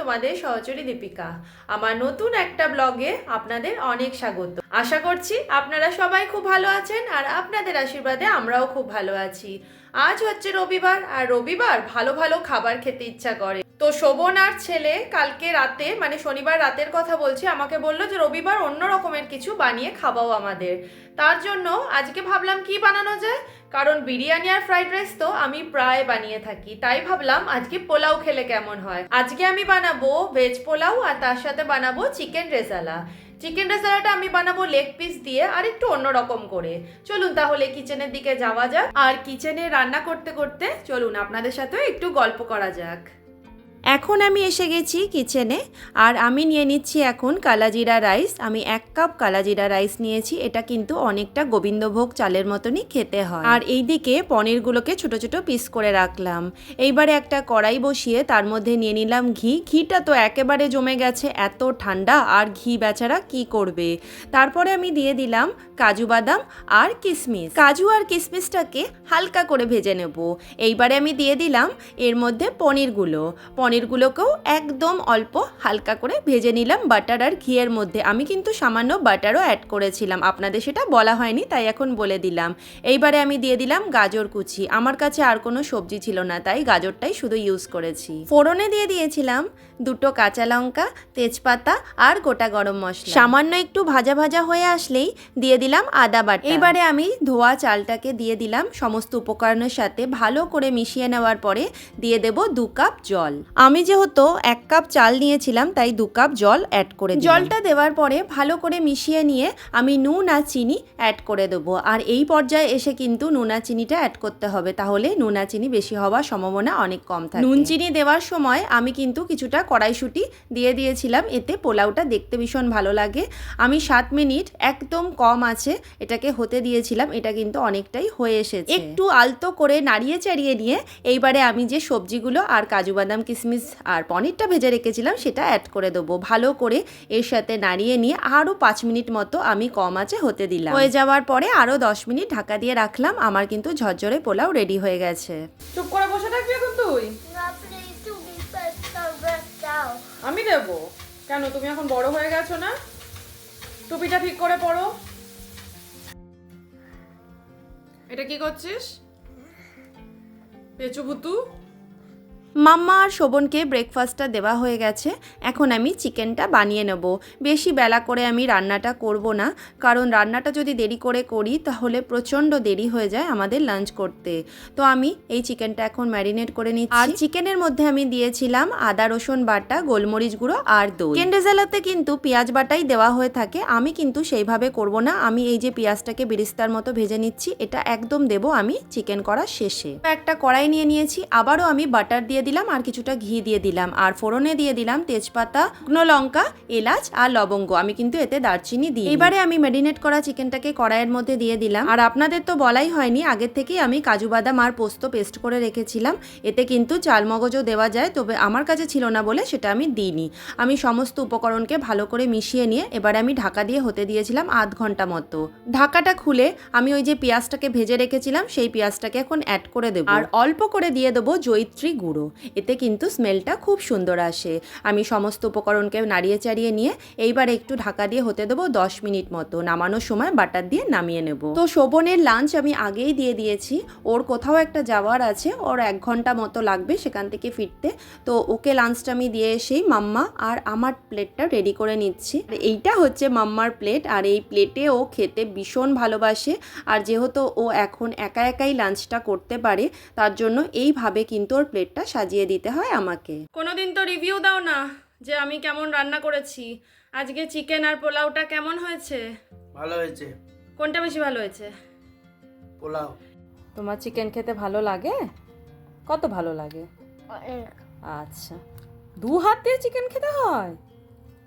তোমাদের সহচরী দীপিকা। আমার নতুন একটা ব্লগে আপনাদের অনেক স্বাগত। আশা করছি আপনারা সবাই খুব ভালো আছেন আর আপনাদের আশীর্বাদে আমরাও খুব ভালো আছি। আজ হচ্ছে রবিবার আর রবিবার ভালো ভালো খাবার খেতে ইচ্ছা করে। তো শোভন আর ছেলে কালকে রাতে মানে শনিবার রাতের কথা বলছি, আমাকে বলল যে রবিবার অন্য রকমের কিছু বানিয়ে খাওয়াও আমাদের। তার জন্য আজকে ভাবলাম কি বানানো যায়? কারণ বিরিয়ানি আর ফ্রাইড রাইস তো আমি প্রায় বানিয়ে থাকি। তাই ভাবলাম আজকে পোলাও খেলে কেমন হয়? আজকে আমি বানাবো ভেজ পোলাও আর তার সাথে বানাবো চিকেন রেজালা চিকেন রেজালাটা আমি বানাবো লেগ পিস দিয়ে আর একটু অন্যরকম করে। চলুন তাহলে কিচেনের দিকে যাওয়া যাক। আর কিচেনে রান্না করতে করতে চলুন আপনাদের সাথেও একটু গল্প করা যাক। এখন আমি এসে গেছি কিচেনে আর আমি নিয়ে নিচ্ছি এখন কালাজিরা রাইস আমি এক কাপ কালাজিরা রাইস নিয়েছি, এটা কিন্তু অনেকটা গোবিন্দভোগ চালের মতনই খেতে হয়। আর এইদিকে পনিরগুলোকে ছোট ছোট পিস করে রাখলাম। এইবারে একটা কড়াই বসিয়ে তার মধ্যে নিয়ে নিলাম ঘি। ঘিটা তো একেবারে জমে গেছে, এত ঠান্ডা, আর ঘি বেচারা কি করবে? তারপরে আমি দিয়ে দিলাম কাজু বাদাম আর কিশমিশ কাজু আর কিশমিশটাকে হালকা করে ভেজে নেব। এইবারে আমি দিয়ে দিলাম এর মধ্যে পনিরগুলো। পনিরগুলোকেও একদম অল্প হালকা করে ভেজে নিলাম। বাটার আর ঘিয়ের মধ্যে। আমি কিন্তু সামান্য বাটারও অ্যাড করেছিলাম। আপনাদের সেটা বলা হয়নি, তাই এখন বলে দিলাম। এইবারে আমি দিয়ে দিলাম গাজর কুচি। আমার কাছে আর কোনো সবজি ছিল না, তাই গাজরটাই শুধু ইউজ করেছি। ফোড়নে দিয়ে দিয়েছিলাম দুটো কাঁচা লঙ্কা, তেজপাতা আর গোটা গরম মশলা। সামান্য একটু ভাজা ভাজা হয়ে আসলেই দিয়ে দিলাম আদা বাটা। এবারে আমি ধোয়া চালটাকে দিয়ে দিলাম। সমস্ত উপকরণের সাথে ভালো করে মিশিয়ে নেওয়ার পরে দিয়ে দেব দু কাপ জল। আমি যেহেতু এক কাপ চাল নিয়েছিলাম তাই দু কাপ জল অ্যাড করে জলটা দেওয়ার পরে ভালো করে মিশিয়ে নিয়ে আমি নুন আর চিনি অ্যাড করে দেবো। আর এই পর্যায়ে এসে কিন্তু নুন আর চিনিটা অ্যাড করতে হবে তাহলে নুন আর চিনি বেশি হওয়ার সম্ভাবনা অনেক কম থাকে। নুন চিনি দেওয়ার সময় আমি কিন্তু কিছুটা কড়াইশুঁটি দিয়ে দিয়েছিলাম এতে পোলাওটা দেখতে ভীষণ ভালো লাগে। আমি সাত মিনিট একদম কম আছে এটাকে হতে দিয়েছিলাম এটা কিন্তু অনেকটাই হয়ে এসেছে। একটু আলতো করে নাড়িয়ে চাড়িয়ে নিয়ে এইবারে আমি যে সবজিগুলো আর কাজু বাদাম কিশমিশ আর পনিরটা ভেজে রেখেছিলাম সেটা অ্যাড করে দেবো। ভালো করে এর সাথে নাড়িয়ে নিয়ে আরও পাঁচ মিনিট মতো আমি কম আছে হতে দিলাম। হয়ে যাওয়ার পরে আরও দশ মিনিট ঢাকা দিয়ে রাখলাম আমার কিন্তু ঝরঝরে পোলাও রেডি হয়ে গেছে। চুপ করে বসে থাকবি এখন তুই? আমি দেব? কেন তুমি এখন বড় হয়ে গেছো না? টুপিটা ঠিক করে পড়ো এটা কি করছিস? পেঁচু ভুতু মাম্মা আর শোভনকে ব্রেকফাস্টটা দেওয়া হয়ে গেছে। এখন আমি চিকেনটা বানিয়ে নেব। বেশি বেলা করে আমি রান্নাটা করব না। কারণ রান্নাটা যদি দেরি করে করি, তাহলে প্রচণ্ড দেরি হয়ে যায় আমাদের লাঞ্চ করতে। তো আমি এই চিকেনটা এখন ম্যারিনেট করে নিচ্ছি। আর চিকেনের মধ্যে আমি দিয়েছিলাম আদা, রসুন বাটা, গোলমরিচ গুঁড়ো আর দই। চিকেন রেজালাতে কিন্তু পেঁয়াজ বাটাই দেওয়া হয়ে থাকে। আমি কিন্তু সেইভাবে করব না। আমি এই যে পেঁয়াজটাকে বিরিস্তার মতো ভেজে নিচ্ছি, এটা একদম দেব আমি চিকেন করার শেষে। একটা কড়াই নিয়ে নিয়েছি। আবারও আমি বাটার দিয়ে দিলাম, আর কিছুটা ঘি দিয়ে দিলাম, আর ফোড়নে দিয়ে দিলাম তেজপাতা, শুকনো লঙ্কা, এলাচ আর লবঙ্গ। আমি কিন্তু এতে দারচিনি দিই এবারে আমি ম্যারিনেট করা চিকেনটাকে কড়াইয়ের মধ্যে দিয়ে দিলাম। আর আপনাদের তো বলাই হয়নি, আগের থেকেই আমি কাজু বাদাম আর পোস্ত পেস্ট করে রেখেছিলাম। এতে কিন্তু চালমগজও দেওয়া যায়, তবে আমার কাছে ছিল না বলে সেটা আমি দিইনি। আমি সমস্ত উপকরণকে ভালো করে মিশিয়ে নিয়ে এবারে আমি ঢাকা দিয়ে হতে দিয়েছিলাম আধ ঘণ্টা মতো। ঢাকাটা খুলে আমি ওই যে পেঁয়াজটাকে ভেজে রেখেছিলাম, সেই পেঁয়াজটাকে এখন অ্যাড করে দেবো। আর অল্প করে দিয়ে দেবো জৈত্রী গুঁড়ো। এতে কিন্তু স্মেলটা খুব সুন্দর আসে। আমি সমস্ত উপকরণকে নাড়িয়ে চাড়িয়ে নিয়ে এইবার একটু ঢাকা দিয়ে হতে দেবো দশ মিনিট মতো। নামানোর সময় বাটার দিয়ে নামিয়ে নেব। তো শোভনের লাঞ্চ আমি আগেই দিয়ে দিয়েছি। ওর কোথাও একটা যাওয়ার আছে। ওর এক ঘণ্টা মতো লাগবে সেখান থেকে ফিরতে। তো ওকে লাঞ্চটা আমি দিয়ে এসেই মাম্মা আর আমার প্লেটটা রেডি করে নিচ্ছি। এইটা হচ্ছে মাম্মার প্লেট আর এই প্লেটে ও খেতে ভীষণ ভালোবাসে। আর যেহেতু ও এখন একা একাই লাঞ্চটা করতে পারে, তার জন্য এইভাবে কিন্তু ওর প্লেটটা সাজিয়ে দিতে হয় আমাকে। কোনোদিন তো রিভিউ দাও না যে আমি কেমন রান্না করেছি। আজকে চিকেন আর পোলাওটা কেমন হয়েছে? ভালো হয়েছে। কোনটা বেশি ভালো হয়েছে? পোলাও। তোমার চিকেন খেতে ভালো লাগে? কত ভালো লাগে? আচ্ছা। দু হাত দিয়ে চিকেন খেতে হয়?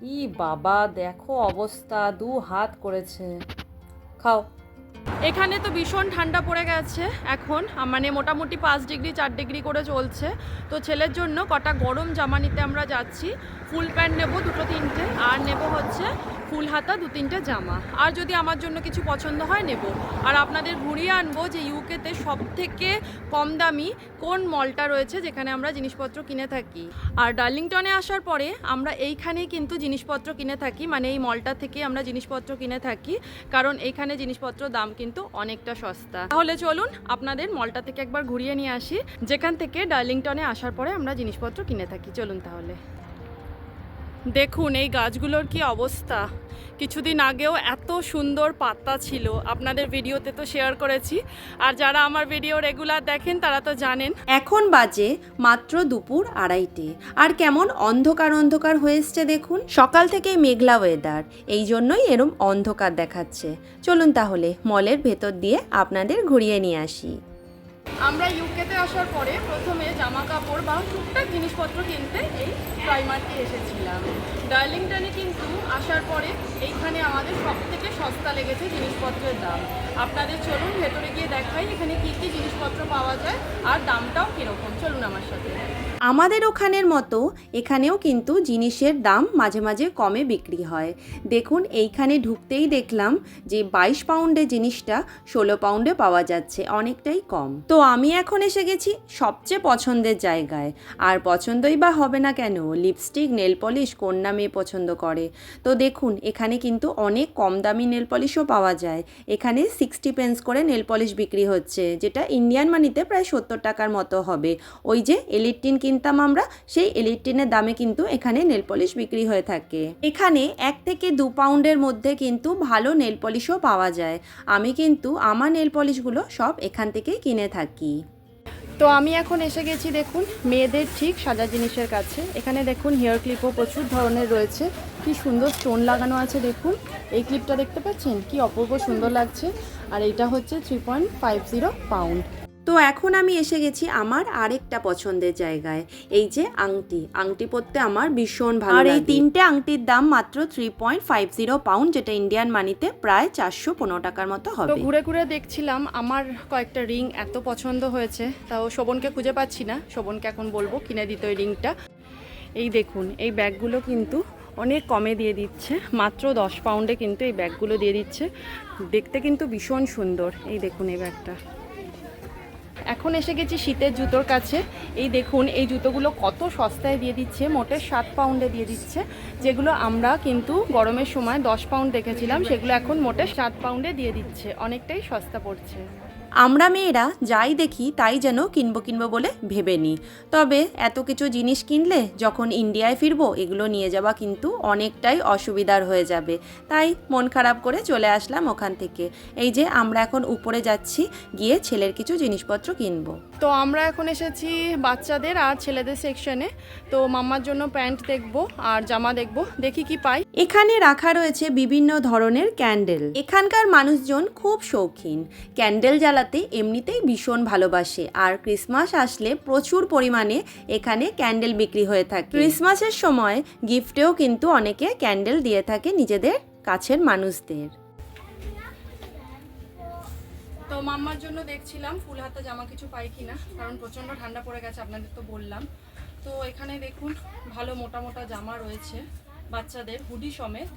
ই বাবা দেখো অবস্থা দু হাত করেছে। খাও। এখানে তো ভীষণ ঠান্ডা পড়ে গেছে এখন মানে মোটামুটি পাঁচ ডিগ্রি, চার ডিগ্রি করে চলছে। তো ছেলের জন্য কটা গরম জামা নিতে আমরা যাচ্ছি। ফুল প্যান্ট নেব দুটো তিনটে, আর নেব হচ্ছে ফুল হাতা দু তিনটে জামা। আর যদি আমার জন্য কিছু পছন্দ হয় নেব। আর আপনাদের ঘুরিয়ে আনব যে ইউকেতে সব থেকে কম দামি কোন মলটা রয়েছে যেখানে আমরা জিনিসপত্র কিনে থাকি। আর ডার্লিংটনে আসার পরে আমরা এইখানেই কিন্তু জিনিসপত্র কিনে থাকি মানে এই মলটা থেকে আমরা জিনিসপত্র কিনে থাকি। কারণ এইখানে জিনিসপত্র দাম কিন্তু অনেকটা সস্তা। তাহলে চলুন আপনাদের মলটা থেকে একবার ঘুরিয়ে নিয়ে আসি। যেখান থেকে ডার্লিংটনে আসার পরে আমরা জিনিসপত্র কিনে থাকি। চলুন তাহলে। দেখুন এই গাছগুলোর কি অবস্থা? কিছুদিন আগেও এত সুন্দর পাতা ছিল। আপনাদের ভিডিওতে তো শেয়ার করেছি। আর যারা আমার ভিডিও রেগুলার দেখেন তারা তো জানেন। এখন বাজে মাত্র দুপুর আড়াইটে। আর কেমন অন্ধকার অন্ধকার হয়ে এসছে দেখুন? সকাল থেকে মেঘলা ওয়েদার এই জন্যই এরম অন্ধকার দেখাচ্ছে। চলুন তাহলে মলের ভেতর দিয়ে আপনাদের ঘুরিয়ে নিয়ে আসি। আমরা ইউকেতে আসার পরে প্রথমে জামা কাপড় বা টুকটাক জিনিসপত্র কিনতে এই প্রাইমার্কে এসেছিলাম। ডার্লিংটনে কিন্তু আসার পরে এইখানে আমাদের সব থেকে সস্তা লেগেছে জিনিসপত্রের দাম। আপনাদের চলুন ভেতরে গিয়ে দেখাই এখানে কী কী জিনিসপত্র পাওয়া যায় আর দামটাও কীরকম। চলুন আমার সাথে। আমাদের ওখানের মতো এখানেও কিন্তু জিনিসের দাম মাঝে মাঝে কমে বিক্রি হয়। দেখুন, এইখানে ঢুকতেই দেখলাম যে বাইশ পাউন্ডে জিনিসটা ষোলো পাউন্ডে পাওয়া যাচ্ছে, অনেকটাই কম। তো আমি এখন এসে গেছি সবচেয়ে পছন্দের জায়গায়। আর পছন্দই বা হবে না কেন, লিপস্টিক, নেল পলিশ কোন না মেয়ে পছন্দ করে? তো দেখুন, এখানে কিন্তু অনেক কম দামি নেল পলিশও পাওয়া যায়। এখানে সিক্সটি পেন্স করে নেল পলিশ বিক্রি হচ্ছে, যেটা ইন্ডিয়ান মানিতে প্রায় সত্তর টাকার মতো হবে। ওই যে এলিট্টিন কিনতাম আমরা, সেই এলিট্টিনের দামে কিন্তু এখানে নেল পলিশ বিক্রি হয়ে থাকে। এখানে এক থেকে দু পাউন্ডের মধ্যে কিন্তু ভালো নেল পলিশও পাওয়া যায়। আমি কিন্তু আমার নেল পলিশগুলো সব এখান থেকেই কিনে থাকি। তো আমি এখন এসে গেছি দেখুন, মেয়েদের ঠিক সাজা জিনিসের কাছে। এখানে দেখুন হেয়ার ক্লিপও প্রচুর ধরনের রয়েছে। কি সুন্দর স্টোন লাগানো আছে দেখুন। এই ক্লিপটা দেখতে পাচ্ছেন? কি অপূর্ব সুন্দর লাগছে। আর এটা হচ্ছে three point five zero pound তো এখন আমি এসে গেছি আমার আরেকটা পছন্দের জায়গায় এই যে আংটি। আংটি পরতে আমার ভীষণ ভালো আর এই তিনটে আংটির দাম মাত্র three point five zero pound যেটা ইন্ডিয়ান মানিতে প্রায় চারশো পনেরো টাকার মতো হবে। ঘুরে ঘুরে দেখছিলাম আমার কয়েকটা রিং এত পছন্দ হয়েছে তাও শোভনকে খুঁজে পাচ্ছি না। শোভনকে এখন বলব কিনে দিত ওই রিংটা। এই দেখুন এই ব্যাগগুলো কিন্তু অনেক কমে দিয়ে দিচ্ছে মাত্র দশ পাউন্ডে কিন্তু এই ব্যাগগুলো দিয়ে দিচ্ছে। দেখতে কিন্তু ভীষণ সুন্দর এই দেখুন এই ব্যাগটা। এখন এসে গেছি শীতের জুতোর কাছে। এই দেখুন, এই জুতোগুলো কত সস্তায় দিয়ে দিচ্ছে, মোটে সাত পাউন্ডে দিয়ে দিচ্ছে। যেগুলো আমরা কিন্তু গরমের সময় দশ পাউন্ড দেখেছিলাম, সেগুলো এখন মোটে সাত পাউন্ডে দিয়ে দিচ্ছে। অনেকটাই সস্তা পড়ছে। আমরা মেয়েরা যাই দেখি তাই যেন কিনবো কিনবো বলে ভেবে নিই। তবে এত কিছু জিনিস কিনলে যখন ইন্ডিয়ায় ফিরবো এগুলো নিয়ে যাওয়া কিন্তু অনেকটাই অসুবিধার হয়ে যাবে। তাই মন খারাপ করে চলে আসলাম ওখান থেকে। এই যে আমরা এখন উপরে যাচ্ছি গিয়ে ছেলের কিছু জিনিসপত্র কিনবো। তো আমরা এখন এসেছি বাচ্চাদের আর ছেলেদের সেকশনে তো মাম্মার জন্য প্যান্ট দেখব আর জামা দেখব দেখি কি পাই। এখানে রাখা রয়েছে বিভিন্ন ধরনের ক্যান্ডেল। এখানকার মানুষজন খুব শৌখিন। ক্যান্ডেল জ্বালাতে এমনিতেই ভীষণ ভালোবাসে। আর ক্রিসমাস আসলে প্রচুর পরিমাণে এখানে ক্যান্ডেল বিক্রি হয়ে থাকে। ক্রিসমাসের সময় গিফটেও কিন্তু অনেকে ক্যান্ডেল দিয়ে থাকে নিজেদের কাছের মানুষদের। তো মাম্মার জন্য দেখছিলাম ফুল হাতা জামা কিছু পাই কিনা, কারণ প্রচণ্ড ঠান্ডা পড়ে গেছে, আপনাদের তো বললাম। তো এখানে দেখুন, ভালো মোটা মোটা জামা রয়েছে বাচ্চাদের, হুডি সমেত।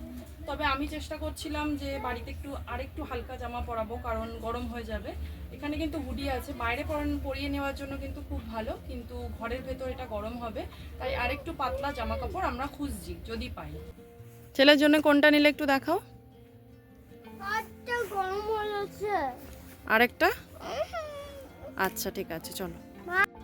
তবে আমি চেষ্টা করছিলাম যে বাড়িতে একটু আরেকটু হালকা জামা পরাবো কারণ গরম হয়ে যাবে। এখানে কিন্তু হুডি আছে। বাইরে পরান পরিয়ে নেওয়ার জন্য কিন্তু খুব ভালো কিন্তু ঘরের ভেতর এটা গরম হবে। তাই আরেকটু পাতলা জামা কাপড় আমরা খুঁজছি যদি পাই। ছেলের জন্য কোনটা নিলে একটু দেখাও। আরেকটা? আচ্ছা ঠিক আছে চলো।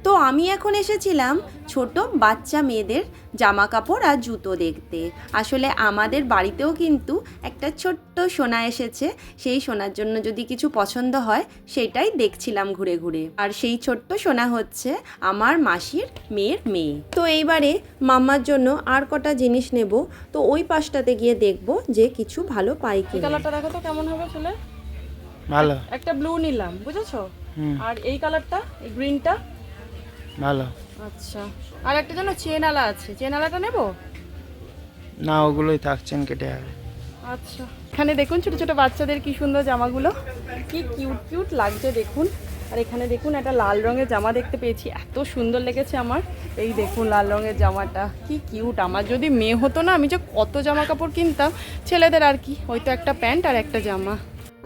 তো আমি এখন এসেছিলাম ছোট বাচ্চা মেয়েদের জামা কাপড় আর জুতো দেখতে। আসলে আমাদের বাড়িতেও কিন্তু একটা ছোট্ট সোনা এসেছে। সেই সোনার জন্য যদি কিছু পছন্দ হয় সেটাই দেখছিলাম ঘুরে ঘুরে। আর সেই ছোট্ট সোনা হচ্ছে আমার মাসির মেয়ের মেয়ে। তো এইবারে মাম্মার জন্য আর কটা জিনিস নেব তো ওই পাশটাতে গিয়ে দেখব যে কিছু ভালো পাই কি কালারটা দেখো তো কেমন হবে ভালো। একটা ব্লু নিলাম বুঝেছ? আর এই কালারটা এই গ্রিনটা? ভালো। আচ্ছা। আর একটা যেন চেন আলা আছে চেন আলাটা নেব? না ওগুলোই থাকছেন কেটে যাবে। আচ্ছা। এখানে দেখুন ছোট ছোট বাচ্চাদের কি সুন্দর জামাগুলো। কি কিউট কিউট লাগছে দেখুন। আর এখানে দেখুন একটা লাল রঙের জামা দেখতে পেয়েছি। এত সুন্দর লেগেছে আমার। এই দেখুন লাল রঙের জামাটা। কি কিউট। আমার যদি মেয়ে হতো না আমি যে কত জামা কাপড় কিনতাম। ছেলেদের আর কি ওই তো একটা প্যান্ট আর একটা জামা।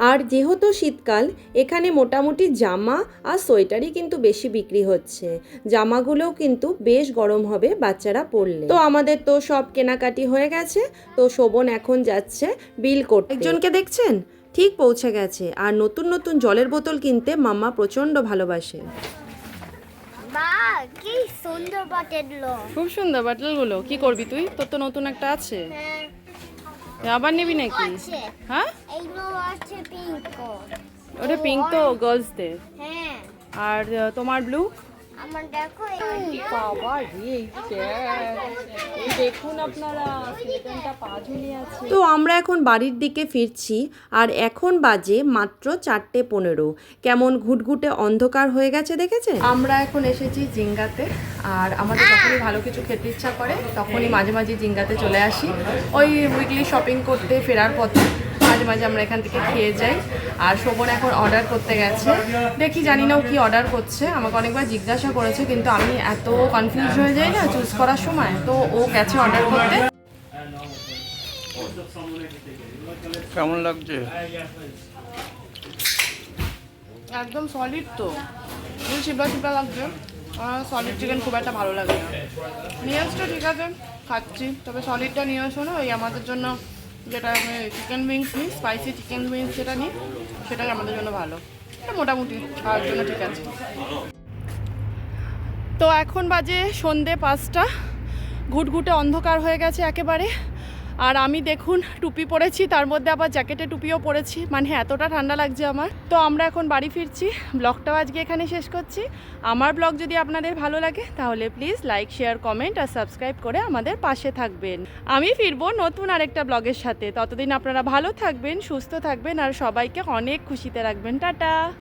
আর যেহেতু শীতকাল এখানে মোটামুটি জামা আর সোয়েটারই কিন্তু বেশি বিক্রি হচ্ছে। জামাগুলোও কিন্তু বেশ গরম হবে বাচ্চারা পরলে। তো আমাদের তো সব কেনাকাটি হয়ে গেছে তো শোভন এখন যাচ্ছে বিল করতে। একজনকে দেখছেন? ঠিক পৌঁছে গেছে। আর নতুন নতুন জলের বোতল কিনতে মাম্মা প্রচণ্ড ভালোবাসে। বা কি সুন্দর বাটেলো খুব সুন্দর বাটলগুলো কি করবি তুই? তোর তো নতুন একটা আছে। হ্যাঁ। আবার নিবি নাকি? হ্যাঁ? ওটা পিঙ্ক তো গার্লসদের হ্যাঁ। আর তোমার ব্লু আমার দেখো বাবা রে এই এই দেখুন আপনারা পা ঝুলিয়ে আছে। তো আমরা এখন বাড়ির দিকে ফিরছি আর এখন বাজে মাত্র চারটে পনেরো। কেমন ঘুটঘুটে অন্ধকার হয়ে গেছে দেখেছে আমরা এখন এসেছি জিঙ্গাতে আর আমাদের যখনই ভালো কিছু খেতে ইচ্ছা করে তখনই মাঝে মাঝে জিঙ্গাতে চলে আসি। ওই উইকলি শপিং করতে ফেরার পথে। মাঝে মাঝে আমরা এখান থেকে খেয়ে যাই। আর শোভন এখন অর্ডার করতে গেছে। দেখি জানি না ও কি অর্ডার করছে। আমাকে অনেকবার জিজ্ঞাসা করেছে কিন্তু আমি এত কনফিউজ হয়ে যাই না চুজ করার সময় তো ও গেছে অর্ডার করতে। কেমন লাগছে? একদম সলিড তো। চিপড়া চিপড়া লাগছে। আমার সলিড চিকেন খুব একটা ভালো লাগে না। নিয়ে আসছো ঠিক আছে। খাচ্ছি। তবে সলিডটা নিয়ে আসো না ওই আমাদের জন্য যেটা আমি চিকেন উইংস নিই স্পাইসি চিকেন উইংস যেটা নিই সেটাই আমাদের জন্য ভালো। এটা মোটামুটি খাওয়ার জন্য ঠিক আছে। তো এখন বাজে সন্ধে পাঁচটা। ঘুটঘুটে অন্ধকার হয়ে গেছে একেবারে। আর আমি দেখুন টুপি পরেছি, তার মধ্যে আবার জ্যাকেটে টুপিও পরেছি। মানে এতটা ঠান্ডা লাগছে আমার। তো আমরা এখন বাড়ি ফিরছি। ব্লগটাও আজকে এখানে শেষ করছি। আমার ব্লগ যদি আপনাদের ভালো লাগে, তাহলে প্লিজ লাইক শেয়ার কমেন্ট আর সাবস্ক্রাইব করে আমাদের পাশে থাকবেন। আমি ফিরবো নতুন আরেকটা ব্লগের সাথে। ততদিন আপনারা ভালো থাকবেন, সুস্থ থাকবেন আর সবাইকে অনেক খুশিতে রাখবেন। টাটা!